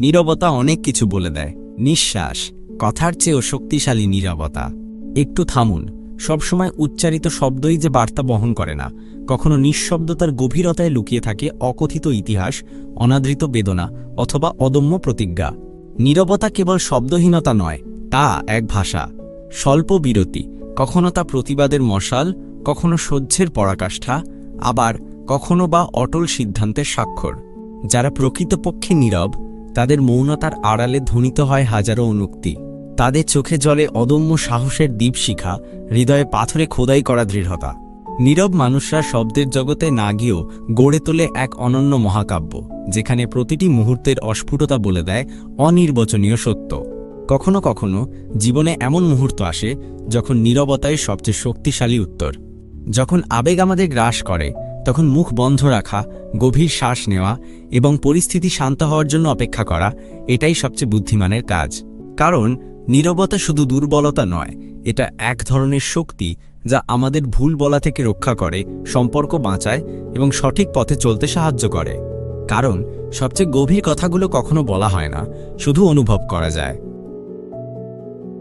নীরবতা অনেক কিছু বলে দেয়। নিঃশ্বাস, কথার চেয়েও শক্তিশালী নীরবতা। একটু থামুন, সবসময় উচ্চারিত শব্দই যে বার্তা বহন করে না, কখনো নিঃশব্দতার গভীরতায় লুকিয়ে থাকে অকথিত ইতিহাস, অনাদৃত বেদনা অথবা অদম্য প্রতিজ্ঞা। নীরবতা কেবল শব্দহীনতা নয়, তা এক ভাষা। স্বল্প বিরতি, কখনো তা প্রতিবাদের মশাল, কখনো সহ্যের পরাকাষ্ঠা, আবার কখনো বা অটল সিদ্ধান্তের স্বাক্ষর। যারা প্রকৃতপক্ষে নীরব তাদের মৌনতার আড়ালে ধ্বনিত হয় হাজারো অনুক্তি। তাদের চোখে জলে অদম্য সাহসের দীপশিখা হৃদয়ে পাথরে খোদাই করা দৃঢ়তা। নীরব মানুষরা শব্দের জগতে না গিয়েও গড়ে তোলে এক অনন্য মহাকাব্য, যেখানে প্রতিটি মুহূর্তের অস্ফুটতা বলে দেয় অনির্বচনীয় সত্য। কখনো কখনো জীবনে এমন মুহূর্ত আসে যখন নীরবতাই সবচেয়ে শক্তিশালী উত্তর। যখন আবেগ আমাদের গ্রাস করে তখন মুখ বন্ধ রাখা, গভীর শ্বাস নেওয়া এবং পরিস্থিতি শান্ত হওয়ার জন্য অপেক্ষা করা, এটাই সবচেয়ে বুদ্ধিমানের কাজ। কারণ নীরবতা শুধু দুর্বলতা নয়, এটা এক ধরনের শক্তি যা আমাদের ভুল বলা থেকে রক্ষা করে, সম্পর্ক বাঁচায় এবং সঠিক পথে চলতে সাহায্য করে। কারণ সবচেয়ে গভীর কথাগুলো কখনো বলা হয় না, শুধু অনুভব করা যায়।